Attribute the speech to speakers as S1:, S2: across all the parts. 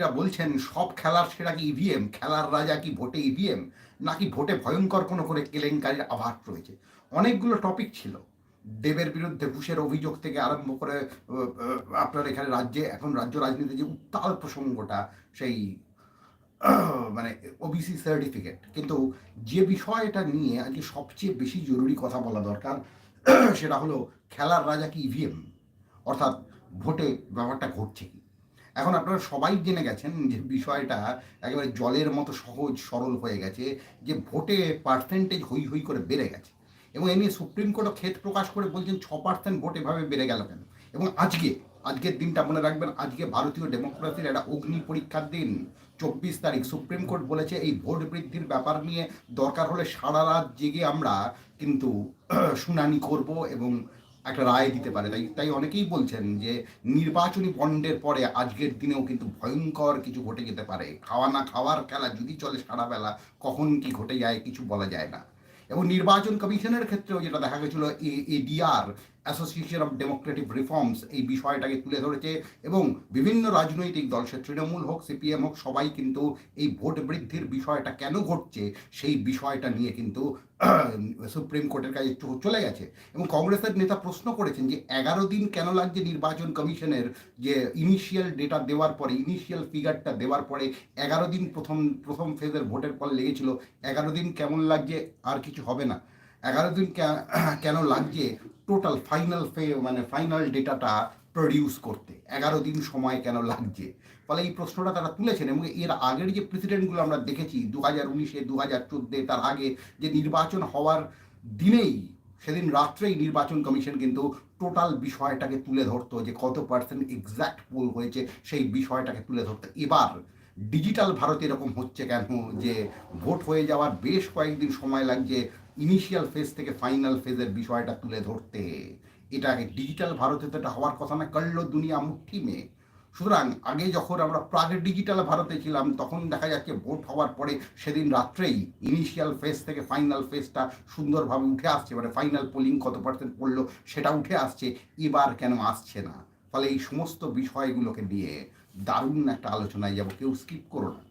S1: বিরোধীরা বলছেন, সব খেলার সেরা কি ইভিএম? খেলার রাজা কি ভোটে ইভিএম? নাকি ভোটে ভয়ঙ্কর কোনো করে কেলেঙ্কারির আভাস রয়েছে? অনেকগুলো টপিক ছিল। দেবের বিরুদ্ধে ঘুষের অভিযোগ থেকে আরম্ভ করে আপনার এখানে রাজ্যে, এখন রাজ্য রাজনীতিতে যে উত্তাল প্রসঙ্গটা, সেই মানে ওবিসি সার্টিফিকেট কিন্তু যে বিষয়টা নিয়ে আজকে সবচেয়ে বেশি জরুরি কথা বলা দরকার, সেটা হলো, খেলার রাজা কি ইভিএম? অর্থাৎ ভোটে ব্যাপারটা ঘটছে কি? এখন আপনারা সবাই জেনে গেছেন যে বিষয়টা একেবারে জলের মতো সহজ, সরল হয়ে গেছে, যে ভোটে পার্সেন্টেজ হই হই করে বেড়ে গেছে। এবং এ নিয়ে সুপ্রিম কোর্টও ক্ষেত প্রকাশ করে বলছেন ছ পার্সেন্ট ভোট এভাবে বেড়ে গেল কেন? এবং আজকে, আজকের দিনটা মনে রাখবেন, আজকে ভারতীয় ডেমোক্রেসির একটা অগ্নি পরীক্ষার দিন। চব্বিশ তারিখ সুপ্রিম কোর্ট বলেছে এই ভোট বৃদ্ধির ব্যাপার নিয়ে দরকার হলে সারা রাত জেগে আমরা কিন্তু শুনানি করব এবং একটা রায় দিতে পারে। তাই তাই অনেকেই বলছেন যে নির্বাচনী বন্ডের পরে আজকের দিনেও কিন্তু ভয়ঙ্কর কিছু ঘটে যেতে পারে। খাওয়া না খাওয়ার খেলা যদি চলে সারা বেলা কখন কি ঘটে যায় কিছু বলা যায় না। এবং নির্বাচন কমিশনের ক্ষেত্রেও যেটা দেখা গেছিল ADR association of democratic reforms এই বিষয়টাকে তুলে ধরেছে এবং বিভিন্ন রাজনৈতিক দল, সে তৃণমূল হোক, সিপিএম হোক, সবাই কিন্তু এই ভোট বৃদ্ধির বিষয়টা কেন ঘটছে সেই বিষয়টা নিয়ে কিন্তু সুপ্রিম কোর্টের কাছে চলে গেছে এবং কংগ্রেসের নেতা প্রশ্ন করেছেন যে এগারো দিন কেন লাগছে নির্বাচন কমিশনের যে ইনিশিয়াল ডেটা দেওয়ার পরে ইনিশিয়াল ফিগারটা দেওয়ার পরে এগারো দিন প্রথম প্রথম ফেজের ভোটের পর লেগেছিল। এগারো দিন কেমন লাগছে আর কিছু হবে না। এগারো দিন কেন লাগছে টোটাল ফাইনাল ফে মানে ফাইনাল ডেটাটা প্রডিউস করতে। এগারো দিন সময় কেন লাগছে? ফলে এই প্রশ্নটা তারা তুলেছেন এবং এর আগের যে প্রেসিডেন্টগুলো আমরা দেখেছি দু হাজার উনিশে দু হাজার চোদ্দে, তার আগে যে নির্বাচন হওয়ার দিনেই, সেদিন রাত্রেই নির্বাচন কমিশন কিন্তু টোটাল বিষয়টাকে তুলে ধরতো যে কত পার্সেন্ট এক্স্যাক্ট পোল হয়েছে সেই বিষয়টাকে তুলে ধরতো। এবার ডিজিটাল ভারত এরকম হচ্ছে কেন? যে ভোট হয়ে যাওয়ার বেশ কয়েকদিন সময় লাগছে ইনিশিয়াল ফেজ থেকে ফাইনাল ফেজের বিষয়টা তুলে ধরতে, এটা আগে ডিজিটাল ভারতে তো এটা হওয়ার কথা না করল দুনিয়া মুঠি মে। সুতরাং আগে যখন আমরা প্রাগে ডিজিটাল ভারতে ছিলাম, তখন দেখা যাচ্ছে ভোট হওয়ার পরে সেদিন রাত্রেই ইনিশিয়াল ফেজ থেকে ফাইনাল ফেজটা সুন্দরভাবে উঠে আসছে মানে ফাইনাল পোলিং কত পার্সেন্ট পড়ল সেটা উঠে আসছে, এবার কেন আসছে না? ফলে এই সমস্ত বিষয়গুলোকে নিয়ে দারুণ একটা আলোচনায় যাব, কেউ স্কিপ করো না।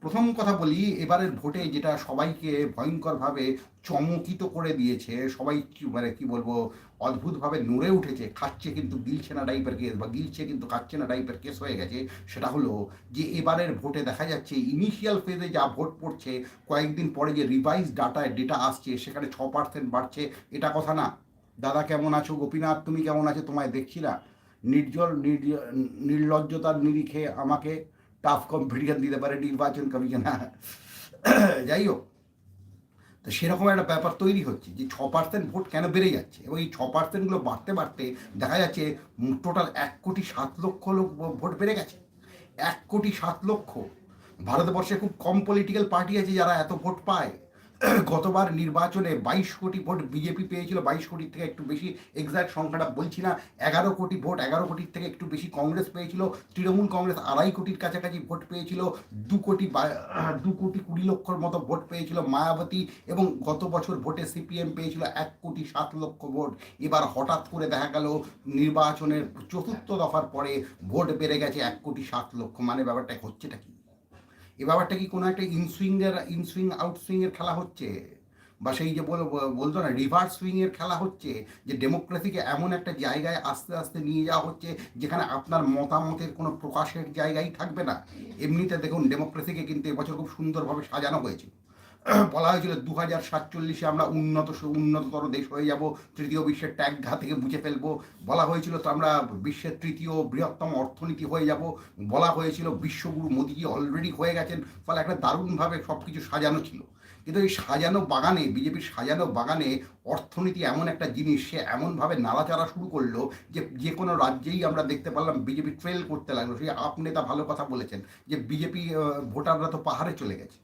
S1: প্রথম কথা বলি, এবারের ভোটে যেটা সবাইকে ভয়ঙ্করভাবে চমকিত করে দিয়েছে, সবাই মানে কি বলব, অদ্ভুতভাবে নড়ে উঠেছে, খাচ্ছে কিন্তু, গিলছে না টাইপের কেস বা গিলছে কিন্তু, খাচ্ছে না টাইপের কেস হয়ে গেছে, সেটা হলো যে এবারের ভোটে দেখা যাচ্ছে ইনিশিয়াল ফেজে যা ভোট পড়ছে, কয়েকদিন পরে যে রিভাইজ ডাটায় ডেটা আসছে, সেখানে ছ পার্সেন্ট বাড়ছে, এটা কথা না। দাদা কেমন আছো? গোপীনাথ, তুমি কেমন আছো? তোমায় দেখছি না। নির্জল, নির্জ- নির্লজ্জতার নিরিখে আমাকে টাফ কম্পিটিশন দিতে পারে, নির্বাচন কমিশন যাই হোক, তো সেরকম একটা ব্যাপার তৈরি হচ্ছে যে ছ পার্সেন্ট ভোট কেন বেড়ে যাচ্ছে? এবং এই ছ পার্সেন্টগুলো বাড়তে বাড়তে দেখা যাচ্ছে টোটাল এক কোটি সাত লক্ষ লোক ভোট বেড়ে গেছে। এক কোটি সাত লক্ষ। ভারতবর্ষে খুব কম পলিটিক্যাল পার্টি আছে যারা এত ভোট পায়। গতবার নির্বাচনে বাইশ কোটি ভোট বিজেপি পেয়েছিল, বাইশ কোটির থেকে একটু বেশি এক্সাক্ট সংখ্যাটা বলছি না, এগারো কোটি ভোট, এগারো কোটির থেকে একটু বেশি কংগ্রেস পেয়েছিল, তৃণমূল কংগ্রেস আড়াই কোটির কাছাকাছি ভোট পেয়েছিল, দু কোটি দু কোটি কুড়ি লক্ষর মতো ভোট পেয়েছিল মায়াবতী এবং গত বছর ভোটে সিপিএম পেয়েছিল এক কোটি সাত লক্ষ ভোট। এবার হঠাৎ করে দেখা গেল, নির্বাচনের চতুর্থ দফার পরে ভোট বেড়ে গেছে এক কোটি সাত লক্ষ। মানে ব্যাপারটা হচ্ছেটা কি? এই ব্যাপারটা কি কোনো একটা ইনসুইংয়ের ইনসুইং আউটসুইংয়ের খেলা হচ্ছে? বা সেই যে বল বলতো না রিভার্স সুইংয়ের খেলা হচ্ছে, যে ডেমোক্রেসিকে এমন একটা জায়গায় আস্তে আস্তে নিয়ে যাওয়া হচ্ছে, যেখানে আপনার মতামতের কোনো প্রকাশের জায়গাই থাকবে না? এমনিতে দেখুন ডেমোক্রেসিকে কিন্তু এবছর খুব সুন্দরভাবে সাজানো হয়েছে। বলা হয়েছিল দু হাজার সাতচল্লিশে আমরা উন্নত উন্নততর দেশ হয়ে যাব, তৃতীয় বিশ্বের ট্যাগ ঘা থেকে বুঝে ফেলব। বলা হয়েছিল তো আমরা বিশ্বের তৃতীয় বৃহত্তম অর্থনীতি হয়ে যাব। বলা হয়েছিল বিশ্বগুরু মোদিজি অলরেডি হয়ে গেছেন, ফলে একটা দারুণভাবে সব কিছু সাজানো ছিল। কিন্তু এই সাজানো বাগানে, বিজেপির সাজানো বাগানে অর্থনীতি এমন একটা জিনিস, সে এমনভাবে নাড়াচাড়া শুরু করল যে যে কোনো রাজ্যেই আমরা দেখতে পারলাম বিজেপি ট্রেল করতে লাগল। সেই আপ নেতা ভালো কথা বলেছেন যে বিজেপি ভোটাররা তো পাহাড়ে চলে গেছে।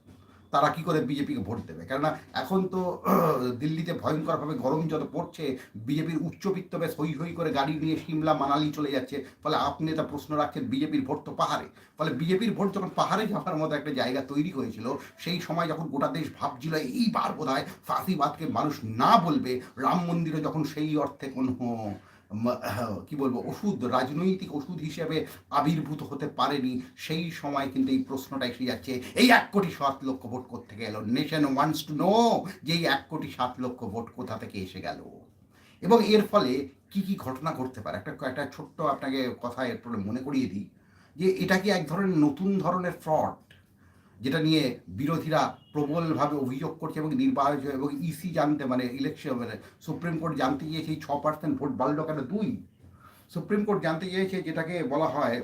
S1: তারা কি করে বিজেপিকে ভোট দেবে? কেননা এখন তো, দিল্লিতে ভয়ঙ্করভাবে গরম যত পড়ছে বিজেপির উচ্চবিত্ত বেশ হই হই করে গাড়ি নিয়ে সিমলা, মানালি চলে যাচ্ছে। ফলে আপনি তা প্রশ্ন রাখছেন বিজেপির ভোট তো পাহাড়ে। ফলে বিজেপির ভোট যখন পাহাড়ে যাওয়ার মতো একটা জায়গা তৈরি হয়েছিল সেই সময় যখন গোটা দেশ ভাবছিল, এইবার বোধ হয় ফাঁসিবাদকে মানুষ না বলবে, রাম মন্দিরে যখন সেই অর্থে কোনো কি বলব, ওষুধ, রাজনৈতিক ওষুধ হিসেবে আবির্ভূত হতে পারেনি। সেই সময় কিন্তু এই প্রশ্নটা এসে যাচ্ছে, এই এক কোটি সাত লক্ষ ভোট থেকে এলো? নেশন ওয়ান্টস টু নো যে এই এক কোটি সাত লক্ষ ভোট কোথা থেকে এসে গেল? এবং এর ফলে কি কি ঘটনা ঘটতে পারে? একটা একটা ছোট্ট আপনাকে কথা এরপরে মনে করিয়ে দিই যে এটা কি এক ধরনের নতুন ধরনের ফ্রড যেটা নিয়ে বিরোধীরা প্রবলভাবে অভিযোগ করছে এবং নির্বাচন এবং ইসি জানতে মানে ইলেকশন মানে সুপ্রিম কোর্ট জানতে গিয়েছে এই ছ পার্সেন্ট ভোট বাড়লো কেন? দুই সুপ্রিম কোর্ট জানতে চেয়েছে যেটাকে বলা হয়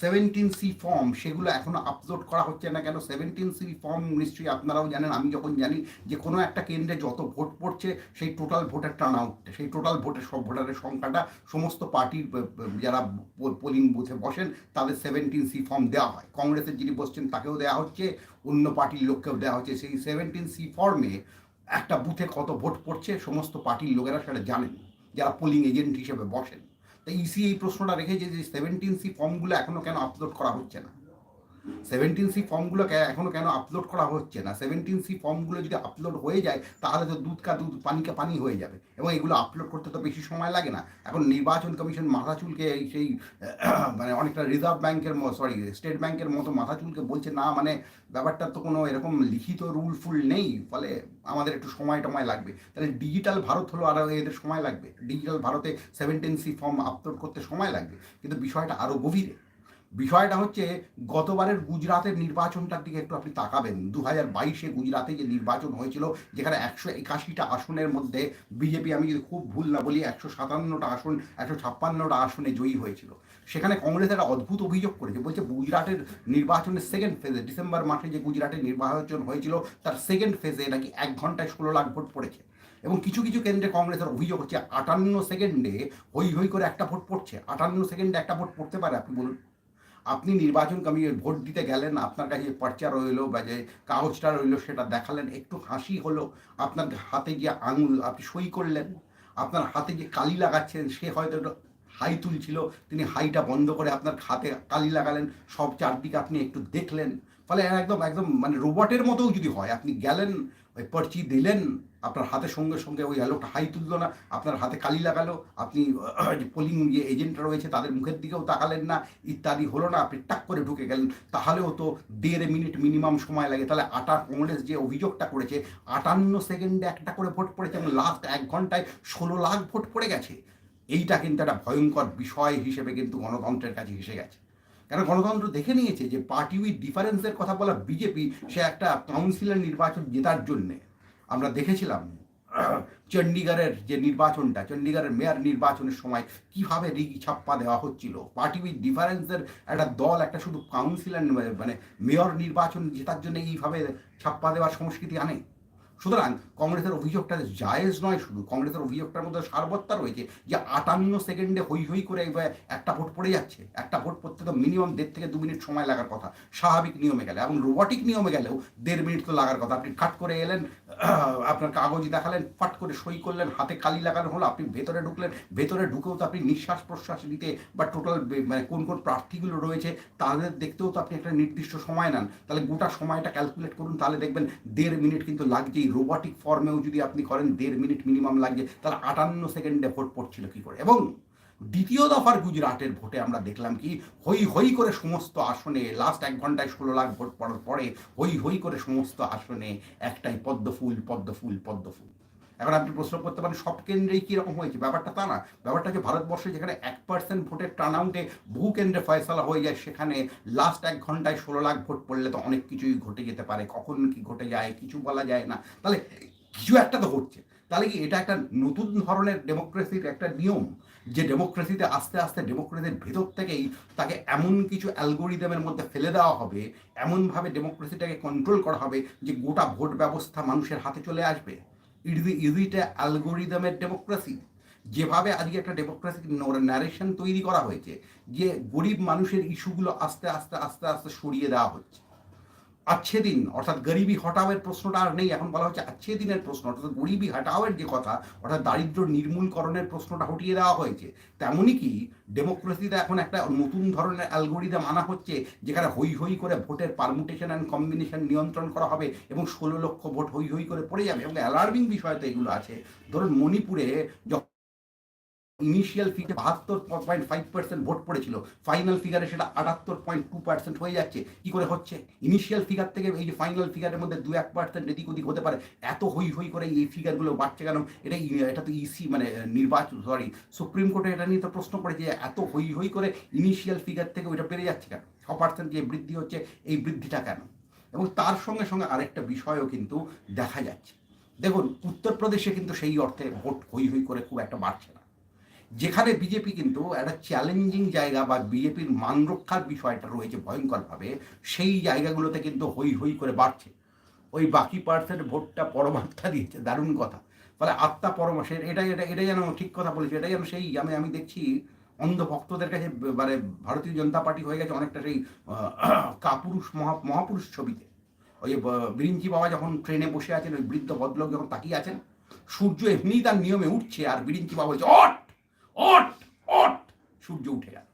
S1: সেভেন্টিন সি ফর্ম সেগুলো এখনও আপলোড করা হচ্ছে না কেন? সেভেন্টিন সি ফর্ম নিশ্চয়ই আপনারাও জানেন, আমি যখন জানি যে কোনো একটা কেন্দ্রে যত ভোট পড়ছে, সেই টোটাল ভোটের টান আউট সেই টোটাল ভোটের সব ভোটারের সংখ্যাটা সমস্ত পার্টির যারা পোলিং বুথে বসেন, তাদের সেভেন্টিন সি ফর্ম দেওয়া হয়। কংগ্রেসের যিনি বসছেন, তাকেও দেওয়া হচ্ছে, অন্য পার্টির লোককেও দেওয়া হচ্ছে। সেই সেভেন্টিন সি ফর্মে একটা বুথে কত ভোট পড়ছে, সমস্ত পার্টির লোকেরা সেটা জানেন। যারা পোলিং এজেন্ট হিসেবে বসেন। তো ইসি এই প্রশ্নটা রেখেছে যে সেভেন্টিন সি ফর্মগুলো এখনও কেন আপলোড করা হচ্ছে না। সেভেন্টিন সি ফর্মগুলো এখনও কেন আপলোড করা হচ্ছে না? সেভেন্টিন সি ফর্মগুলো যদি আপলোড হয়ে যায়, তাহলে তো দুধ কা দুধ পানিকা পানি হয়ে যাবে। এবং এগুলো আপলোড করতে তো বেশি সময় লাগে না। এখন নির্বাচন কমিশন মাথা চুলকে এই সেই মানে অনেকটা রিজার্ভ ব্যাংকের সরি স্টেট ব্যাংকের মতো মাথা চুলকে বলছে, না মানে ব্যাপারটা তো কোনো এরকম লিখিত রুল ফুল নেই। ফলে আমাদের একটু সময় টময় লাগবে। তাহলে ডিজিটাল ভারত হলো আরও এদের সময় লাগবে। ডিজিটাল ভারতে সেভেন্টিন সি ফর্ম আপলোড করতে সময় লাগবে। কিন্তু বিষয়টা আরও গভীরে। বিষয়টা হচ্ছে গতবারের গুজরাতের নির্বাচনটার দিকে একটু আপনি তাকাবেন। দু হাজার বাইশে গুজরাতে যে নির্বাচন হয়েছিল, যেখানে একশো একাশিটা আসনের মধ্যে বিজেপি, আমি যদি খুব ভুল না বলি, একশো সাতান্নটা আসন, একশো ছাপ্পান্নটা আসনে জয়ী হয়েছিল। সেখানে কংগ্রেস একটা অদ্ভুত অভিযোগ করেছে। বলছে গুজরাটের নির্বাচনের সেকেন্ড ফেজে ডিসেম্বর মাসে যে গুজরাটের নির্বাচন হয়েছিল, তার সেকেন্ড ফেজে নাকি এক ঘন্টায় ষোলো লাখ ভোট পড়েছে। এবং কিছু কিছু কেন্দ্রে কংগ্রেসের অভিযোগ হচ্ছে, আটান্ন সেকেন্ডে হই হই করে একটা ভোট পড়ছে। আটান্ন সেকেন্ডে একটা ভোট পড়তে পারে, আপনি বলুন। আপনি নির্বাচন কমিশন ভোট দিতে গেলেন, আপনার কাছে পার্চা রইল বা যে কাগজটা রইল সেটা দেখালেন, একটু হাসি হলো, আপনার হাতে গিয়ে আঙুল আপনি সই করলেন, আপনার হাতে যে কালি লাগাচ্ছেন, সে হয়তো হাই তুলছিল, তিনি হাইটা বন্ধ করে আপনার হাতে কালি লাগালেন, সব চারদিকে আপনি একটু দেখলেন, ফলে একদম একদম মানে রোবটের মতোও যদি হয়, আপনি গেলেন, ওই পার্চি দিলেন আপনার হাতের সঙ্গে সঙ্গে ওই লোকটা হাই তুললো না, আপনার হাতে কালি লাগালো, আপনি পোলিং যে এজেন্টরা রয়েছে তাদের মুখের দিকেও তাকালেন না, ইত্যাদি হলো না, আপনি টাক করে ঢুকে গেলেন। তাহলেও তো দেড় মিনিট মিনিমাম সময় লাগে। তাহলে আটা কংগ্রেস যে অভিযোগটা করেছে, আটান্ন সেকেন্ডে একটা করে ভোট পড়েছে এবং লাস্ট এক ঘন্টায় ষোলো লাখ ভোট পড়ে গেছে। এইটা কিন্তু একটা ভয়ঙ্কর বিষয় হিসেবে কিন্তু গণতন্ত্রের কাছে এসে গেছে। কারণ গণতন্ত্র দেখে নিয়েছে যে পার্টি উইথ ডিফারেন্সের কথা বলা বিজেপি সে একটা কাউন্সিলর নির্বাচন জেতার জন্যে। আমরা দেখেছিলাম চণ্ডীগড়ের যে নির্বাচনটা চণ্ডীগড়ের মেয়র নির্বাচনের সময় কীভাবে রিগি ছাপ্পা দেওয়া হচ্ছিল। পার্টি উইথ ডিফারেন্সের একটা দল, একটা শুধু কাউন্সিলর মানে মেয়র নির্বাচন জেতার জন্য এইভাবে ছাপ্পা দেওয়ার সংস্কৃতি আনে। সুতরাং কংগ্রেসের অভিযোগটা জায়েজ নয় শুধু, কংগ্রেসের অভিযোগটার মধ্যে সারবত্তা রয়েছে যে আটান্ন সেকেন্ডে হই হই করে একটা ভোট পড়ে যাচ্ছে। একটা ভোট পড়তে তো মিনিমাম দেড় থেকে দু মিনিট সময় লাগার কথা, স্বাভাবিক নিয়মে গেলে এবং রোবটিক নিয়মে গেলেও দেড় মিনিট তো লাগার কথা। আপনি কাট করে এলেন, আপনার কাগজ দেখালেন, ফাট করে সই করলেন, হাতে কালি লাগানো হলো, আপনি ভেতরে ঢুকলেন, ভেতরে ঢুকেও তো আপনি নিঃশ্বাস প্রশ্বাস নিতে বা টোটাল মানে কোন কোন প্রার্থীগুলো রয়েছে তাদের দেখতেও তো আপনি একটা নির্দিষ্ট সময় নেন। তাহলে গোটা সময়টা ক্যালকুলেট করুন, তাহলে দেখবেন দেড় মিনিট কিন্তু লাগছেই রোবটিক ফর্মেও যদি আপনি করেন, দেড় মিনিট মিনিমাম লাগছে তাহলে আটান্ন সেকেন্ডে ভোট পড়ছিল কি করে? এবং দ্বিতীয় দফার গুজরাটের ভোটে আমরা দেখলাম কি হই হই করে সমস্ত আসনে লাস্ট এক ঘন্টায় ষোলো লাখ ভোট পড়ার পরে হই হই করে সমস্ত আসনে একটাই পদ্মফুল পদ্মফুল পদ্ম ফুল পদ্ম ফুল এখন আপনি প্রশ্ন করতে পারেন, সব কেন্দ্রেই কীরকম হয়েছে? ব্যাপারটা তা না। ব্যাপারটা হচ্ছে ভারতবর্ষে যেখানে এক পার্সেন্ট ভোটের টার্ন আউটে বহু কেন্দ্রে ফয়সলা হয়ে যায়, সেখানে লাস্ট এক ঘন্টায় ষোলো লাখ ভোট পড়লে তো অনেক কিছুই ঘটে যেতে পারে। কখন কি ঘটে যায়, কিছু বলা যায় না। তাহলে কিছু একটা তো ঘটছে। তাহলে কি এটা একটা নতুন ধরনের ডেমোক্রেসির একটা নিয়ম? যে ডেমোক্রেসিতে আস্তে আস্তে ডেমোক্রেসির ভেতর থেকেই তাকে এমন কিছু অ্যালগোরিদমের মধ্যে ফেলে দেওয়া হবে, এমনভাবে ডেমোক্রেসিটাকে কন্ট্রোল করা হবে যে গোটা ভোট ব্যবস্থা মানুষের হাতে চলে আসবে? ইট ইজ ইজ অ্যালগোরিদমের ডেমোক্রেসি যেভাবে আজকে একটা ডেমোক্রেসি ন্যারেশন তৈরি করা হয়েছে, যে গরিব মানুষের ইস্যুগুলো আস্তে আস্তে আস্তে আস্তে সরিয়ে দেওয়া হচ্ছে। আচ্ছে দিন অর্থাৎ গরিবি হটাওয়ের প্রশ্নটা আর নেই। এখন বলা হচ্ছে আচ্ছে দিনের প্রশ্ন, অর্থাৎ গরিবি হটাওয়ের যে কথা, অর্থাৎ দারিদ্র নির্মূলকরণের প্রশ্নটা হটিয়ে দেওয়া হয়েছে। তেমনই কি, ডেমোক্রেসিতে এখন একটা নতুন ধরনের অ্যালগোরিদম আনা হচ্ছে, যেখানে হই হই করে ভোটের পারমুটেশন অ্যান্ড কম্বিনেশন নিয়ন্ত্রণ করা হবে এবং ষোলো লক্ষ ভোট হই হই করে পড়ে যাবে। এবং অ্যালার্মিং বিষয় তো এগুলো আছে। ধরুন মণিপুরে যখন ইনিশিয়াল ফিগে বাহাত্তর পয়েন্ট ফাইভ পার্সেন্ট ভোট পড়েছিল। ফাইনাল ফিগারে সেটা আটাত্তর পয়েন্ট টু পার্সেন্ট হয়ে যাচ্ছে। কি করে হচ্ছে? ইনিশিয়াল ফিগার থেকে এই যে ফাইনাল ফিগারের মধ্যে দু এক পার্সেন্ট এদিক ওদিক হতে পারে। এত হই হই করে এই ফিগারগুলো বাড়ছে কেন? এটা এটা তো ইসি মানে নির্বাচন সরি সুপ্রিম কোর্টে এটা নিয়ে তো প্রশ্ন যে এত হই হই করে ইনিশিয়াল ফিগার থেকে ওইটা বেড়ে যাচ্ছে কেন? ছ পার্সেন্ট যে বৃদ্ধি হচ্ছে, এই বৃদ্ধিটা কেন? এবং তার সঙ্গে সঙ্গে আরেকটা বিষয়ও কিন্তু দেখা যাচ্ছে। দেখুন, উত্তরপ্রদেশে কিন্তু সেই অর্থে ভোট হই হই করে খুব একটা বাড়ছে যেখানে বিজেপি কিন্তু একটা চ্যালেঞ্জিং জায়গা বা বিজেপির মান রক্ষার বিষয়টা রয়েছে ভয়ঙ্করভাবে, সেই জায়গাগুলোতে কিন্তু হই হই করে বাড়ছে। ওই বাকি পার্সেন্ট ভোটটা পরমাত্মা দিয়েছে, দারুণ কথা। ফলে আত্মা পরমাশের এটা এটা এটা যেন ঠিক কথা বলেছে এটা যেন সেই, আমি আমি দেখছি অন্ধ ভক্তদের কাছে মানে ভারতীয় জনতা পার্টি হয়ে গেছে অনেকটা সেই কাপুরুষ, মহা, মহাপুরুষ ছবিতে। ওই বিরিঞ্চি বাবা যখন ট্রেনে বসে আছেন, ওই বৃদ্ধ ভদ্রলোক যখন তাকিয়ে আছেন, সূর্য এমনি তার নিয়মে উঠছে আর বিরিঞ্চি বাবা বলছে অট অট অট, সূর্য উঠে গেল।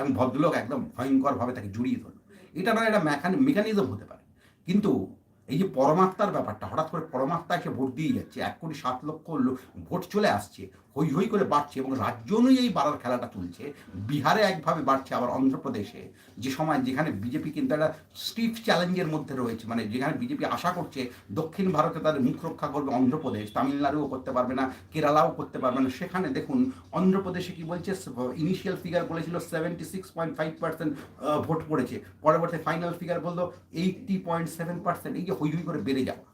S1: এবং ভদ্রলোক একদম ভয়ঙ্করভাবে তাকে জড়িয়ে ধরল। এটা নয়, এটা মেকানি মেকানিজম হতে পারে। কিন্তু এই যে পরমাত্মার ব্যাপারটা, হঠাৎ করে পরমাত্মা এসে ভোট দিয়ে যাচ্ছে, এক কোটি সাত লক্ষ ভোট চলে আসছে হই হই করে বাড়ছে এবং রাজ্য অনুযায়ী বাড়ার খেলাটা তুলছে, বিহারে একভাবে বাড়ছে আবার অন্ধ্রপ্রদেশে। যে সময় যেখানে বিজেপি কিন্তু একটা স্টিফ চ্যালেঞ্জের মধ্যে রয়েছে মানে যেখানে বিজেপি আশা করছে দক্ষিণ ভারতে তাদের মুখ রক্ষা করবে অন্ধ্রপ্রদেশ, তামিলনাড়ুও করতে পারবে না, কেরালাও করতে পারবে না। সেখানে দেখুন, অন্ধ্রপ্রদেশে কি বলছে ইনিশিয়াল ফিগার বলেছিল seventy six point five percent vote পড়েছে। পরবর্তী ফাইনাল ফিগার বলল এইটটি পয়েন্ট সেভেন পার্সেন্ট এই যে হই হই করে বেড়ে যাওয়া।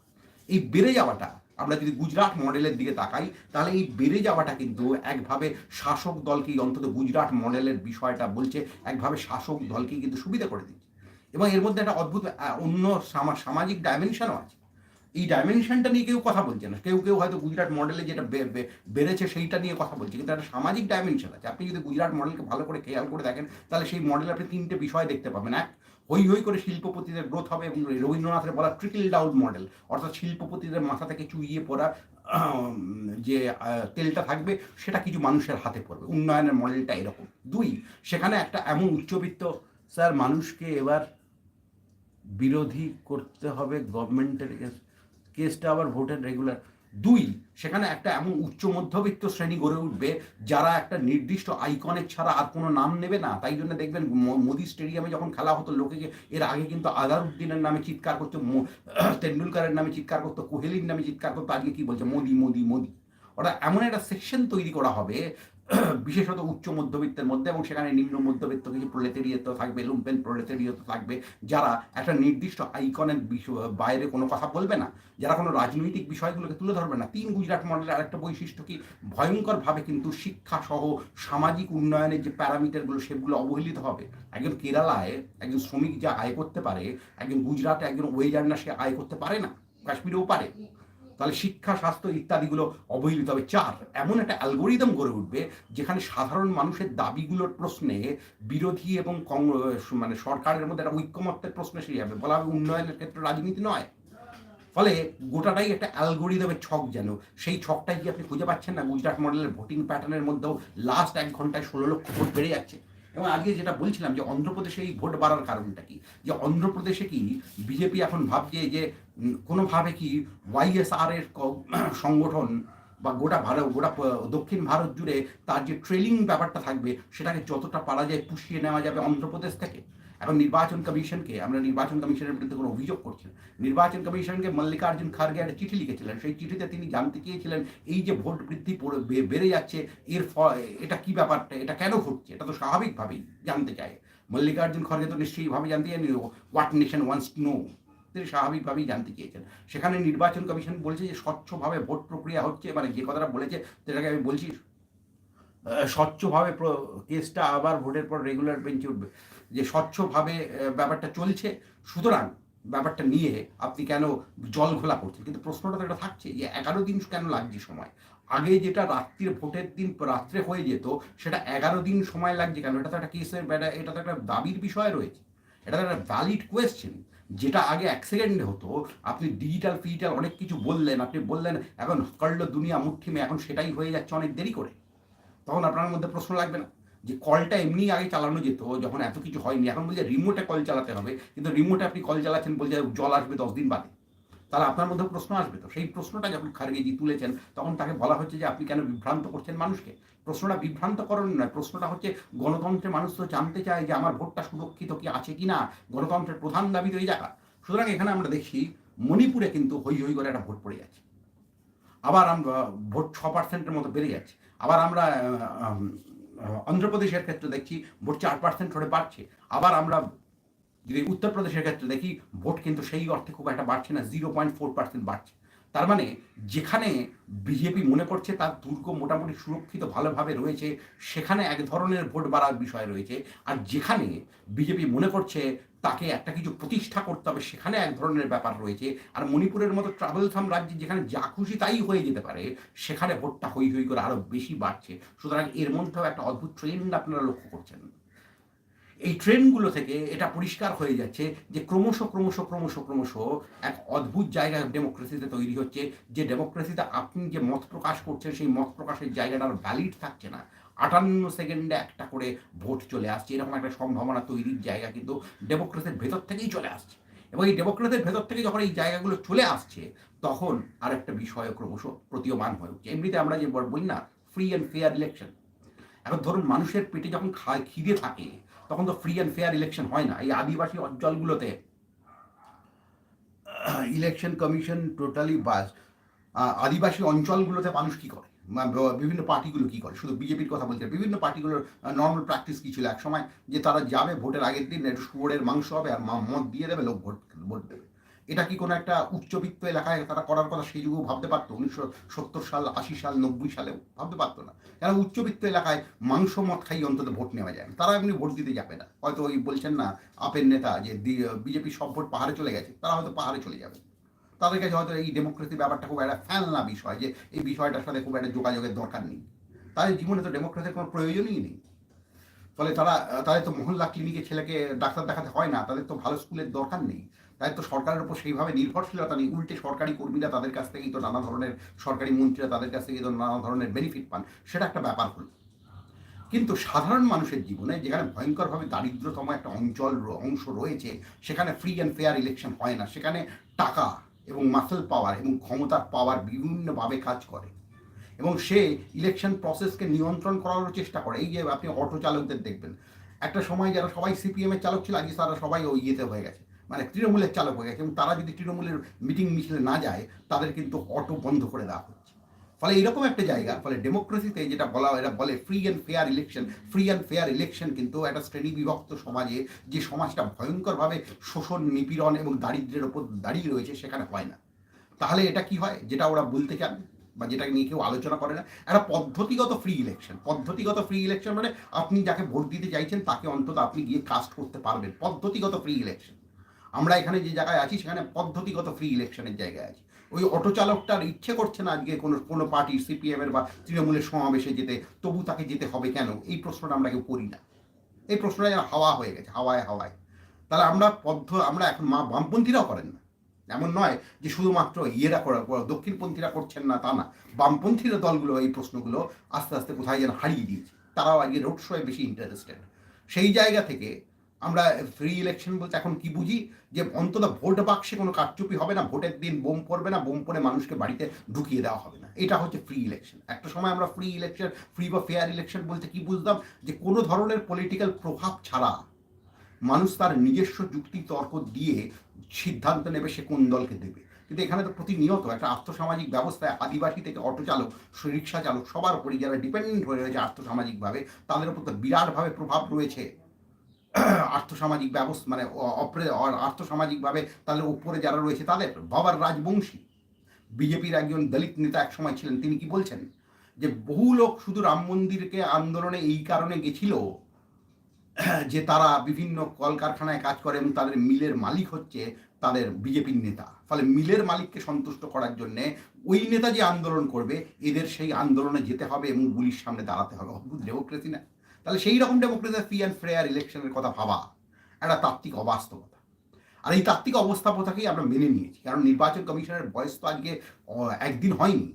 S1: এই বেড়ে যাওয়াটা আমরা যদি গুজরাট মডেলের দিকে তাকাই, তাহলে এই বেড়ে যাওয়াটা কিন্তু একভাবে শাসক দলকে অন্তত গুজরাট মডেলের বিষয়টা বলছে, একভাবে শাসক দলকে কিন্তু সুবিধা করে দিচ্ছে। এবং এর মধ্যে একটা অদ্ভুত অন্য সামা- সামাজিক ডাইমেনশনও আছে। এই ডাইমেনশনটা নিয়ে কেউ কথা বলছে না। কেউ কেউ হয়তো গুজরাট মডেলে যেটা বেড়েছে সেইটা নিয়ে কথা বলছে, কিন্তু একটা সামাজিক ডাইমেনশন আছে। আপনি যদি গুজরাট মডেলকে ভালো করে খেয়াল করে দেখেন, তাহলে সেই মডেলে আপনি তিনটে বিষয় দেখতে পাবেন। এক হই হই করে শিল্পপতিদের গ্রোথ হবে এবং রবীন্দ্রনাথের বলা ট্রিকল ডাউন মডেল অর্থাৎ শিল্পপতিদের মাথা থেকে চুইয়ে পড়া যে তেলটা থাকবে, সেটা কিছু মানুষের হাতে পড়বে। উন্নয়নের মডেলটা এরকম। দুই, সেখানে একটা এমন উচ্চবিত্ত, স্যার, মানুষকে এবার বিরোধী করতে হবে গভর্নমেন্টের কেসটা আবার ভোটের রেগুলার দুই, সেখানে একটা এমন উচ্চ মধ্যবিত্ত শ্রেণি গড়ে উঠবে যারা একটা নির্দিষ্ট আইকনের ছাড়া আর কোনো নাম নেবে না। তাই জন্য দেখবেন মোদি স্টেডিয়ামে যখন খেলা হতো, লোকে এর আগে কিন্তু আজারউদ্দিনের নামে চিৎকার করতো তেন্ডুলকারের নামে চিৎকার করতো, কোহলির নামে চিৎকার করতো, আজকে কি বলছে, মোদি মোদি মোদি। ওরা এমন একটা সেকশন তৈরি করা হবে বিশেষত উচ্চ মধ্যবিত্তের মধ্যে এবং সেখানে নিম্ন মধ্যবিত্ত কিছু প্রলেতেরিয়ত থাকবে লুম্পেন প্রলেতেরিয়ত থাকবে, যারা একটা নির্দিষ্ট আইকনের বাইরে কোনো কথা বলবে না, যারা কোনো রাজনৈতিক বিষয়গুলোকে তুলে ধরবে না। তিন গুজরাট মডেলের আরেকটা বৈশিষ্ট্য কি? ভয়ঙ্করভাবে কিন্তু শিক্ষা সহ সামাজিক উন্নয়নের যে প্যারামিটারগুলো, সেগুলো অবহেলিত হবে। একজন কেরালায় একজন শ্রমিক যা আয় করতে পারে, একজন গুজরাটে একজন ওয়েজার না, সে আয় করতে পারে না, কাশ্মীরেও পারে। তাহলে শিক্ষা, স্বাস্থ্য ইত্যাদিগুলো অবহেলিত হবে। চার, এমন একটা অ্যালগোরিদম গড়ে উঠবে যেখানে সাধারণ মানুষের দাবিগুলোর প্রশ্নে বিরোধী এবং কং- মানে সরকারের মধ্যে একটা ঐক্যমত্যের প্রশ্ন এসে যাবে বলা হবে উন্নয়নের ক্ষেত্রে রাজনীতি নয়। ফলে গোটাটাই একটা অ্যালগোরিদমের ছক যেন। সেই ছকটাই কি আপনি খুঁজে পাচ্ছেন না? গুজরাট মডেলের ভোটিং প্যাটার্নের মধ্যেও লাস্ট এক ঘন্টায় ষোলো লক্ষ ভোট বেড়ে যাচ্ছে। এবং আগে যেটা বলছিলাম যে অন্ধ্রপ্রদেশে এই ভোট বাড়ার কারণটা কি? যে অন্ধ্রপ্রদেশে কি বিজেপি এখন ভাবছে যে কোনোভাবে কি ওয়াইএসআর এর সংগঠন বা গোটা ভারত, গোটা দক্ষিণ ভারত জুড়ে তার যে ট্রেলিং ব্যাপারটা থাকবে, সেটাকে যতটা পারা যায় পুষিয়ে নেওয়া যাবে অন্ধ্রপ্রদেশ থেকে? এখন নির্বাচন কমিশনকে, আমরা নির্বাচন কমিশনের বিরুদ্ধে কোনো অভিযোগ করছি না। নির্বাচন কমিশনকে মল্লিকার্জুন খার্গে একটা চিঠি লিখেছিলেন। সেই চিঠিতে তিনি জানতে চেয়েছিলেন, এই যে ভোট বৃদ্ধি বেড়ে যাচ্ছে, এর এটা কি ব্যাপারটা, এটা কেন ঘটছে? এটা তো স্বাভাবিকভাবেই জানতে চায়। মল্লিকার্জুন খড়গে তো নিশ্চয়ই ভাবে জানতে চান হোয়াট নেশন ওয়ান্স নো? তিনি স্বাভাবিকভাবেই জানতে চেয়েছেন। সেখানে নির্বাচন কমিশন বলছে যে, স্বচ্ছভাবে ভোট প্রক্রিয়া হচ্ছে মানে যে কথাটা বলেছে, সেটাকে আমি বলছি স্বচ্ছভাবে কেসটা আবার ভোটের পর রেগুলার বেঞ্চে উঠবে। যে স্বচ্ছভাবে ব্যাপারটা চলছে, সুতরাং ব্যাপারটা নিয়ে আপনি কেন জল ঘোলা করছেন? কিন্তু প্রশ্নটা তো এটা থাকছে যে এগারো দিন কেন লাগছে সময়? আগে যেটা রাত্রির ভোটের দিন রাত্রে হয়ে যেত, সেটা এগারো দিন সময় লাগছে কেন? এটা তো একটা কেসের এটা তো একটা দাবির বিষয় রয়েছে। এটা তো একটা ভ্যালিড কোয়েশ্চেন যেটা আগে এক সেকেন্ডে হতো, আপনি ডিজিটাল ফিজিটাল অনেক কিছু বললেন, আপনি বললেন, এখন করল দুনিয়া মুঠিমে এখন সেটাই হয়ে যাচ্ছে অনেক দেরি করে। তখন আপনার মধ্যে প্রশ্ন লাগবে না যে কলটা এমনি আগে চালানো যেত, যখন এত কিছু হয়নি। এখন বলছে রিমোটে কল চালাতে হবে, কিন্তু রিমোটে আপনি কল চালাচ্ছেন বলছে জল আসবে দশ দিন বাদে। তাহলে আপনার মধ্যে প্রশ্ন আসবে তো। সেই প্রশ্নটা যখন খারগেজি তুলেছেন, তখন তাকে বলা হচ্ছে যে আপনি কেন বিভ্রান্ত করছেন মানুষকে? প্রশ্নটা বিভ্রান্ত বিভ্রান্তকরণ নয়, প্রশ্নটা হচ্ছে গণতন্ত্রের মানুষ তো জানতে চায় যে আমার ভোটটা সুরক্ষিত কি আছে কি না গণতন্ত্রের প্রধান দাবি তো এই জায়গা। সুতরাং এখানে আমরা দেখি মণিপুরে কিন্তু হই হই করে একটা ভোট পড়ে যাচ্ছে। আবার আমরা ভোট ছ পার্সেন্টের মতো বেড়ে যাচ্ছে। আবার আমরা অন্ধ্রপ্রদেশের ক্ষেত্রে দেখছি ভোট চার পার্সেন্ট করে বাড়ছে। আবার আমরা যদি উত্তরপ্রদেশের ক্ষেত্রে দেখি, ভোট কিন্তু সেই অর্থে খুব একটা বাড়ছে না জিরো পয়েন্ট ফোর পার্সেন্ট বাড়ছে। তার মানে যেখানে বিজেপি মনে করছে তার দুর্গ মোটামুটি সুরক্ষিত ভালোভাবে রয়েছে, সেখানে এক ধরনের ভোট বাড়ার বিষয় রয়েছে। আর যেখানে বিজেপি মনে করছে তাকে একটা কিছু প্রতিষ্ঠা করতে হবে, সেখানে এক ধরনের ব্যাপার রয়েছে। আর মণিপুরের মতো ট্রাভেলসাম রাজ্যে যেখানে যা খুশি তাই হয়ে যেতে পারে, সেখানে ভোটটা হই হই করে আরও বেশি বাড়ছে। সুতরাং এর মধ্যেও একটা অদ্ভুত ট্রেন্ড আপনারা লক্ষ্য করছেন। এই ট্রেনগুলো থেকে এটা পরিষ্কার হয়ে যাচ্ছে যে ক্রমশ ক্রমশ ক্রমশ ক্রমশ এক অদ্ভুত জায়গা ডেমোক্রেসিতে তৈরি হচ্ছে, যে ডেমোক্রেসিতে আপনি যে মত প্রকাশ করছেন, সেই মত প্রকাশের জায়গাটা আর ভ্যালিড থাকছে না। আটান্ন সেকেন্ডে একটা করে ভোট চলে আসছে। এরকম একটা সম্ভাবনা তৈরির জায়গা কিন্তু ডেমোক্রেসির ভেতর থেকেই চলে আসছে। এবং এই ডেমোক্রেসির ভেতর থেকে যখন এই জায়গাগুলো চলে আসছে, তখন আর একটা বিষয় ক্রমশ প্রতীয়মান হয়ে উঠছে। এমনিতে আমরা যে বলি না ফ্রি অ্যান্ড ফেয়ার ইলেকশন এখন ধরুন মানুষের পেটে যখন খায় খিদে থাকে, তখন তো ফ্রি অ্যান্ড ফেয়ার ইলেকশন হয় না। এই আদিবাসী অঞ্চলগুলোতে ইলেকশন কমিশন টোটালি বাস আদিবাসী অঞ্চলগুলোতে মানুষ কী করে? বিভিন্ন পার্টিগুলো কি করে? শুধু বিজেপির কথা বলতে বিভিন্ন পার্টিগুলোর নর্মাল প্র্যাকটিস কি ছিল? এক সময় যে তারা যাবে ভোটের আগের দিন, একটু শুয়োরের মাংস হবে আর মদ দিয়ে দেবে, লোক ভোট ভোট দেবে। এটা কি কোনো একটা উচ্চবিত্ত এলাকায় তারা করার কথা সেই যুগেও ভাবতে পারতো? উনিশশো সত্তর সাল, আশি সাল, নব্বই সালেও ভাবতে পারতো না। কেন উচ্চবিত্ত এলাকায় মাংস, মদ খাই অন্তত ভোট নেওয়া যায়। তারা এমনি ভোট দিতে যাবে না। হয়তো ওই বলছেন না, আপের নেতা যে বিজেপি সব ভোট পাহাড়ে চলে গেছে, তারা হয়তো পাহাড়ে চলে যাবে। তাদের কাছে হয়তো এই ডেমোক্রেসি ব্যাপারটা খুব একটা ফেলনা বিষয়, যে এই বিষয়টার সাথে খুব একটা যোগাযোগের দরকার নেই। তাদের জীবনে তো ডেমোক্রেসির কোনো প্রয়োজনই নেই। ফলে তারা, তাদের তো মহল্লা ক্লিনিকে ছেলেকে ডাক্তার দেখাতে হয় না, তাদের তো ভালো স্কুলের দরকার নেই। তাদের তো সরকারের উপর সেইভাবে নির্ভরশীলতা নেই, উল্টে সরকারি কর্মীরা তাদের কাছ থেকেই তো নানা ধরনের সরকারি মন্ত্রীরা তাদের কাছ থেকে তো নানা ধরনের বেনিফিট পান, সেটা একটা ব্যাপার হলো। কিন্তু সাধারণ মানুষের জীবনে যেখানে ভয়ঙ্করভাবে দারিদ্রতম একটা অঞ্চল অংশ রয়েছে, সেখানে ফ্রি অ্যান্ড ফেয়ার ইলেকশন হয় না, সেখানে টাকা এবং মাসেল পাওয়ার এবং ক্ষমতার পাওয়ার বিভিন্নভাবে কাজ করে। এবং সে ইলেকশন প্রসেসকে নিয়ন্ত্রণ করারও চেষ্টা করে। এই যে আপনি অটো চালকদের দেখবেন, একটা সময় যারা সবাই সিপিএমের চালক ছিল, আজকে তারা সবাই ওই ইয়েতে হয়ে গেছে। মানে তৃণমূলের চালক হয়ে গেছে এবং তারা যদি তৃণমূলের মিটিং মিছিলে না যায়, তাদের কিন্তু অটো বন্ধ করে দেওয়া হচ্ছে ফলে এরকম একটা জায়গা ফলে ডেমোক্রেসিতে যেটা বলা হয়, এরা বলে free and fair election free and fair election কিন্তু একটা শ্রেণি বিভক্ত সমাজে যে সমাজটা ভয়ঙ্করভাবে শোষণ নিপীড়ন এবং দারিদ্র্যের ওপর দাঁড়িয়ে রয়েছে সেখানে হয় না। তাহলে এটা কি হয়? যেটা ওরা বলতে চান বা যেটা নিয়ে কেউ আলোচনা করে না একটা পদ্ধতিগত ফ্রি ইলেকশন পদ্ধতিগত ফ্রি ইলেকশন মানে আপনি যাকে ভোট দিতে চাইছেন তাকে অন্তত আপনি গিয়ে কাস্ট করতে পারবেন। পদ্ধতিগত ফ্রি ইলেকশন আমরা এখানে যে জায়গায় আছি সেখানে পদ্ধতিগত ফ্রি ইলেকশনের জায়গায় আছি। ওই অটো চালকটার ইচ্ছে করছে না আজকে কোনো কোনো পার্টি সিপিএম এর বা তৃণমূলের সমাবেশে যেতে, তবু তাকে যেতে হবে কেন? এই প্রশ্নটা আমরা কেউ করি না। এই প্রশ্নটা যেন হাওয়া হয়ে গেছে, হাওয়ায় হাওয়ায়। তাহলে আমরা পদ্ধ, আমরা এখন মা, বামপন্থীরাও করেন না। এমন নয় যে শুধুমাত্র ইয়েরা করা- দক্ষিণপন্থীরা করছেন না, তা না। বামপন্থীরা দলগুলো এই প্রশ্নগুলো আস্তে আস্তে কোথায় যেন হারিয়ে দিয়েছে তারাও আগে রোড শোয়ে বেশি ইন্টারেস্টেড সেই জায়গা থেকে আমরা ফ্রি ইলেকশন বলতে এখন কি বুঝি? যে অন্তত ভোট বাক্সে কোনো কারচুপি হবে না, ভোটের দিন বোম পড়বে না, বোম পড়ে মানুষকে বাড়িতে ঢুকিয়ে দেওয়া হবে না। এটা হচ্ছে ফ্রি ইলেকশন একটা সময় আমরা ফ্রি ইলেকশন ফ্রি বা ফেয়ার ইলেকশন বলতে কি বুঝতাম? যে কোনো ধরনের পলিটিক্যাল প্রভাব ছাড়া মানুষ তার নিজস্ব যুক্তি তর্ক দিয়ে সিদ্ধান্ত নেবে সে কোন দলকে দেবে। কিন্তু এখানে তো প্রতিনিয়ত একটা আর্থসামাজিক ব্যবস্থায় আদিবাসী থেকে অটো চালক রিক্সা চালক, সবার উপরই যারা ডিপেন্ডেন্ট হয়ে রয়েছে আর্থসামাজিকভাবে, তাদের উপর তো বিরাটভাবে প্রভাব রয়েছে। আর্থসামাজিক ব্যবস্থা মানে আর্থসামাজিকভাবে তাদের উপরে যারা রয়েছে তাদের বাবার রাজবংশী। বিজেপির একজন দলিত নেতা এক সময় ছিলেন, তিনি কি বলছেন? যে বহু লোক শুধু রাম মন্দিরকে আন্দোলনে এই কারণে গেছিল, যে তারা বিভিন্ন কলকারখানায় কাজ করে এবং তাদের মিলের মালিক হচ্ছে তাদের বিজেপির নেতা। ফলে মিলের মালিককে সন্তুষ্ট করার জন্যে ওই নেতা যে আন্দোলন করবে, এদের সেই আন্দোলনে যেতে হবে এবং গুলির সামনে দাঁড়াতে হবে। ডেমোক্রেসি না? তাহলে সেই রকম ডেমোক্রেসি ফ্রি অ্যান্ড ফেয়ার ইলেকশনের কথা ভাবা একটা তাত্ত্বিক অবাস্তবতা। আর এই তাত্ত্বিক অবস্থাপতাকেই আমরা মেনে নিয়েছি। কারণ নির্বাচন কমিশনের বয়স তো আজকে একদিন হয়নি।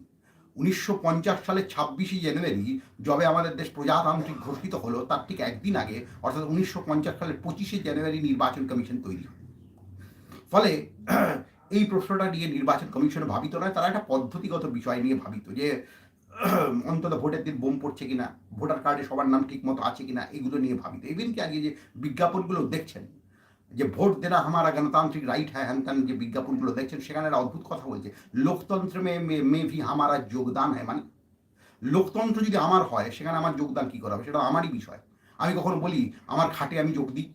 S1: উনিশশো পঞ্চাশ সালের ছাব্বিশে জানুয়ারি যবে আমাদের দেশ প্রজাতান্ত্রিক ঘোষিত হলো, তার ঠিক একদিন আগে, অর্থাৎ উনিশশো পঞ্চাশ সালের পঁচিশে জানুয়ারি নির্বাচন কমিশন তৈরি ফলে এই প্রশ্নটা নিয়ে নির্বাচন কমিশন ভাবিত নয়, তারা একটা পদ্ধতিগত বিষয় নিয়ে ভাবিত যে অন্তত ভোটের দিন বোম পড়ছে কিনা, ভোটার কার্ডে সবার নাম ঠিক মতো আছে কিনা, এগুলো নিয়ে ভাবিত। ইভেন কি আজকে যে বিজ্ঞাপনগুলো দেখছেন, যে ভোট দেনা হামারা গণতান্ত্রিক রাইট হ্যাঁ হ্যান যে বিজ্ঞাপনগুলো দেখছেন, সেখানে একটা অদ্ভুত কথা বলছে। লোকতন্ত্র মে মে ভি হামারা যোগদান হ্যাঁ মানে? লোকতন্ত্র যদি আমার হয়, সেখানে আমার যোগদান কী করা হবে? সেটা আমারই বিষয়। আমি কখনো বলি, আমার খাটে আমি যোগ দিই,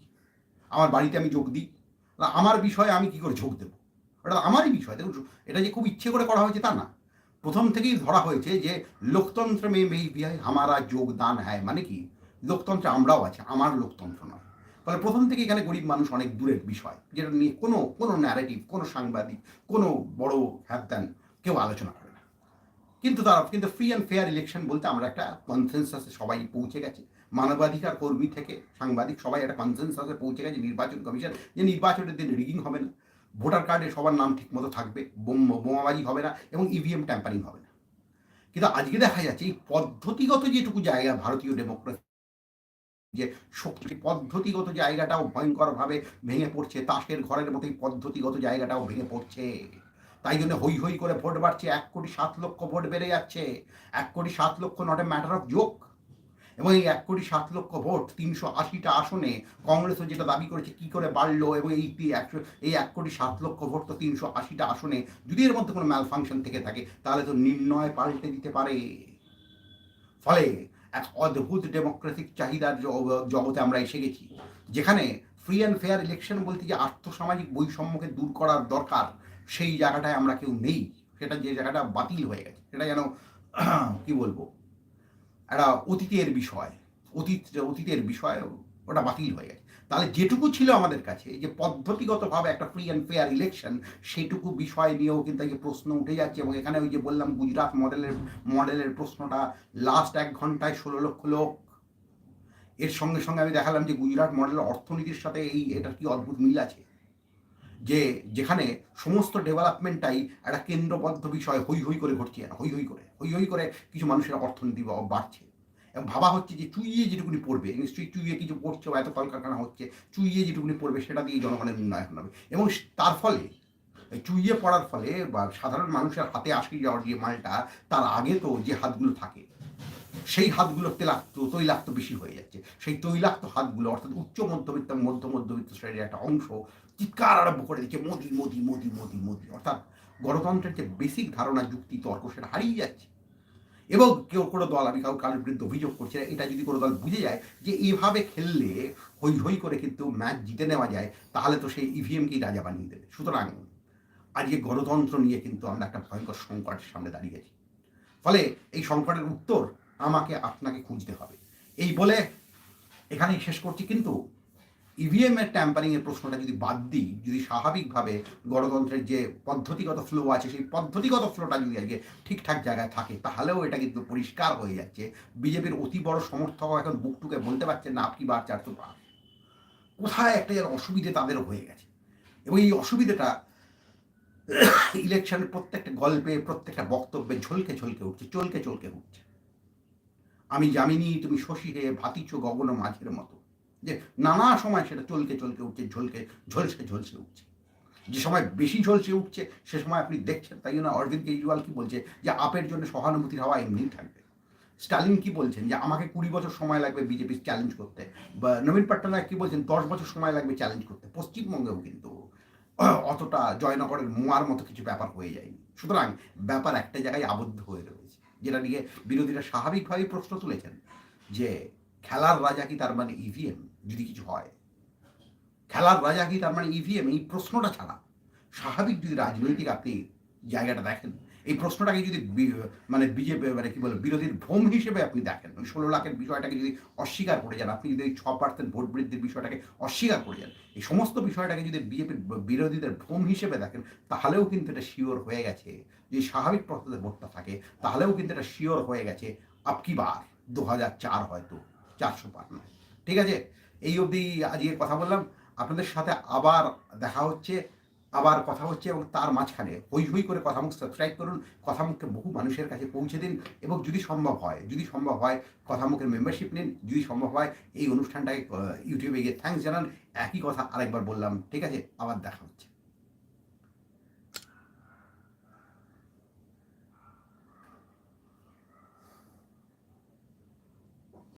S1: আমার বাড়িতে আমি যোগ দিই আমার বিষয়ে আমি কি করে যোগ দেবো? এটা আমারই বিষয়। দেখুন, এটা যে খুব ইচ্ছে করে করা হয়েছে তা না। প্রথম থেকেই ধরা হয়েছে যে লোকতন্ত্র মে মেই বিহাই হামারা যোগদান হ্যায় মানে কি? লোকতন্ত্রে আমরাও আছে, আমার লোকতন্ত্র নয়। ফলে প্রথম থেকে এখানে গরিব মানুষ অনেক দূরের বিষয়, যেটা নিয়ে কোনো কোনো ন্যারেটিভ কোনো সাংবাদিক, কোনো বড় হ্যান কেউ আলোচনা করে না। কিন্তু তারা, কিন্তু ফ্রি অ্যান্ড ফেয়ার ইলেকশন বলতে আমরা একটা কনসেন্সাসে সবাই পৌঁছে গেছে। মানবাধিকার কর্মী থেকে সাংবাদিক সবাই একটা কনসেন্সাসে পৌঁছে গেছে, নির্বাচন কমিশন, যে নির্বাচনের দিন রিগিং হবে না। ভোটার কার্ডে সবার নাম ঠিকমতো থাকবে বোমাবাজি হবে না এবং ইভিএম ট্যাম্পারিং হবে না। কিন্তু আজকে দেখা যাচ্ছে এই পদ্ধতিগত যেটুকু জায়গা ভারতীয় ডেমোক্রেসি যে শক্তি পদ্ধতিগত জায়গাটাও ভয়ঙ্করভাবে ভেঙে পড়ছে, তাসের ঘরের মতোই পদ্ধতিগত জায়গাটাও ভেঙে পড়ছে। তাই জন্য হই হই করে ভোট বাড়ছে, এক কোটি সাত লক্ষ ভোট বেড়ে যাচ্ছে, এক কোটি সাত লক্ষ নট এ ম্যাটার অফ যোগ এবং এই এক কোটি সাত লক্ষ ভোট তিনশো আশিটা আসনে কংগ্রেসও যেটা দাবি করেছে কি করে বাড়লো এবং এই একশো, এই এক কোটি সাত লক্ষ ভোট তো তিনশো আশিটা আসনে যদি এর মধ্যে কোনো ম্যাল ফাংশন থেকে থাকে, তাহলে তো নির্ণয় পাল্টে দিতে পারে। ফলে এক অদ্ভুত ডেমোক্রেটিক চাহিদার জগতে আমরা এসে গেছি, যেখানে ফ্রি অ্যান্ড ফেয়ার ইলেকশন বলতে যে আর্থসামাজিক বৈষম্যকে দূর করার দরকার, সেই জায়গাটায় আমরা কেউ নেই। সেটা যে জায়গাটা বাতিল হয়ে গেছে, সেটা যেন কি বলব? একটা অতীতের বিষয়, অতীত অতীতের বিষয়, ওটা বাতিল হয়ে গেছে। তাহলে যেটুকু ছিল আমাদের কাছে যে পদ্ধতিগতভাবে একটা ফ্রি অ্যান্ড ফেয়ার ইলেকশন সেইটুকু বিষয় নিয়েও কিন্তু এই প্রশ্ন উঠে যাচ্ছে, এবং এখানে ওই যে বললাম গুজরাট মডেলের মডেলের প্রশ্নটা লাস্ট এক ঘন্টায় ষোলো লক্ষ লোক। এর সঙ্গে সঙ্গে আমি দেখালাম যে গুজরাট মডেলের অর্থনীতির সাথে এই এটার কি অদ্ভুত মিল আছে? যে যেখানে সমস্ত ডেভেলপমেন্টটাই একটা কেন্দ্রবদ্ধ বিষয় হই হই করে ঘটছে, হই হই করে। হই হই করে কিছু মানুষের অর্থনীতি বাড়ছে। এবং ভাবা হচ্ছে যে চুইয়ে যেটুকুনি পড়বে, নিশ্চয়ই চুইয়ে কিছু পড়ছে বা এত কলকারখানা হচ্ছে, চুইয়ে যেটুকুনি পড়বে সেটা দিয়ে জনগণের উন্নয়ন হবে। এবং তার ফলে চুইয়ে পড়ার ফলে বা সাধারণ মানুষের হাতে আসি যাওয়ার যে মালটা, তার আগে তো যে হাতগুলো থাকে, সেই হাতগুলো তেলাক্ত, তৈলাক্ত বেশি হয়ে যাচ্ছে। সেই তৈলাক্ত হাতগুলো, অর্থাৎ উচ্চ মধ্যবিত্ত মধ্য মধ্যবিত্ত শ্রেণির একটা অংশ, চিৎকার আরম্ভ করে দিচ্ছে, মোদি মোদি মোদি মোদি মোদি, অর্থাৎ গণতন্ত্রের যে বেসিক ধারণা যুক্তি তর্ক সেটা হারিয়ে যাচ্ছে। এবং কেউ কোনো দল, আমি কাউ কারোর বিরুদ্ধে অভিযোগ করছি না, এটা যদি কোনো দল বুঝে যায় যে এভাবে খেললে, হই হই করে কিন্তু ম্যাচ জিতে নেওয়া যায়, তাহলে তো সেই ইভিএমকেই রাজা বানিয়ে দেবে। সুতরাং আজকে গণতন্ত্র নিয়ে কিন্তু আমরা একটা ভয়ঙ্কর সংকটের সামনে দাঁড়িয়ে আছি। ফলে এই সংকটের উত্তর আমাকে আপনাকে খুঁজতে হবে। এই বলে এখানেই শেষ করছি, কিন্তু ইভিএম এর ট্যাম্পারিং এর প্রশ্নটা যদি বাদ দিই, যদি স্বাভাবিকভাবে গণতন্ত্রের যে পদ্ধতিগত ফ্লো আছে, সেই পদ্ধতিগত ফ্লোটা যদি আজকে ঠিকঠাক জায়গায় থাকে, তাহলেও এটা কিন্তু পরিষ্কার হয়ে যাচ্ছে। বিজেপির অতি বড় সমর্থক এখন বুকটুকে বলতে পারছে না, আপনি বার চারশো পার কোথায় একটা যেন অসুবিধে তাদেরও হয়ে গেছে। এবং এই অসুবিধেটা ইলেকশনের প্রত্যেকটা গল্পে, প্রত্যেকটা বক্তব্যে ঝলকে ঝলকে উঠছে, চলকে চলকে উঠছে। আমি জামিনি তুমি শশী হে ভাতিছ গগন মাঝের মতো। যে নানা সময় সেটা চলকে চলকে উঠছে, ঝলকে, ঝলসে ঝলসে উঠছে। যে সময় বেশি ঝলসে উঠছে, সে সময় আপনি দেখছেন, তাই জন্য অরবিন্দ কেজরিওয়াল কি বলছে যে আপের জন্য সহানুভূতির হাওয়া এমনিই থাকবে। স্টালিন কি বলছেন যে আমাকে কুড়ি বছর সময় লাগবে বিজেপি চ্যালেঞ্জ করতে? বা নবীন পট্টনায়ক কি বলছেন, দশ বছর সময় লাগবে চ্যালেঞ্জ করতে? পশ্চিমবঙ্গেও কিন্তু অতটা জয়নগরের মোয়ার মতো কিছু ব্যাপার হয়ে যায়নি। সুতরাং ব্যাপার একটা জায়গায় আবদ্ধ হয়ে রয়েছে, যেটা নিয়ে বিরোধীরা স্বাভাবিকভাবেই প্রশ্ন তুলেছেন যে খেলার রাজা কি তার মানে ইভিএম যদি কিছু হয় খেলার রাজা কি? তার মানে ইভিএম এই প্রশ্নটা ছাড়া। স্বাভাবিক যদি রাজনৈতিক আপনি জায়গাটা দেখেন, এই প্রশ্নটাকে যদি মানে বিজেপি মানে কি বলে, বিরোধীর ভ্রম হিসেবে আপনি দেখেন, ওই ষোলো লাখের বিষয়টাকে যদি অস্বীকার করে যান, আপনি যদি ছ পার্সেন্ট ভোট বৃদ্ধির বিষয়টাকে অস্বীকার করে যান, এই সমস্ত বিষয়টাকে যদি বিজেপির বিরোধীদের ভ্রম হিসেবে দেখেন, তাহলেও কিন্তু এটা শিওর হয়ে গেছে যে স্বাভাবিক প্রস্তুতের ভোটটা থাকে, তাহলেও কিন্তু এটা শিওর হয়ে গেছে আপকি বার? দু হাজার চার হয়তো, চারশো পার নয়। ঠিক আছে? এই অবধি আজকে কথা বললাম। আপনাদের সাথে আবার দেখা হচ্ছে, আবার কথা হচ্ছে এবং তার মাঝখানে হই হই করে কথামুখ সাবস্ক্রাইব করুন কথামুখকে বহু মানুষের কাছে পৌঁছে দিন এবং যদি সম্ভব হয়, যদি সম্ভব হয় কথামুখের মেম্বারশিপ নিন, যদি সম্ভব হয় এই অনুষ্ঠানটাকে ইউটিউবে গিয়ে থ্যাংকস জানান, একই কথা আরেকবার বললাম, ঠিক আছে? আবার দেখা হচ্ছে।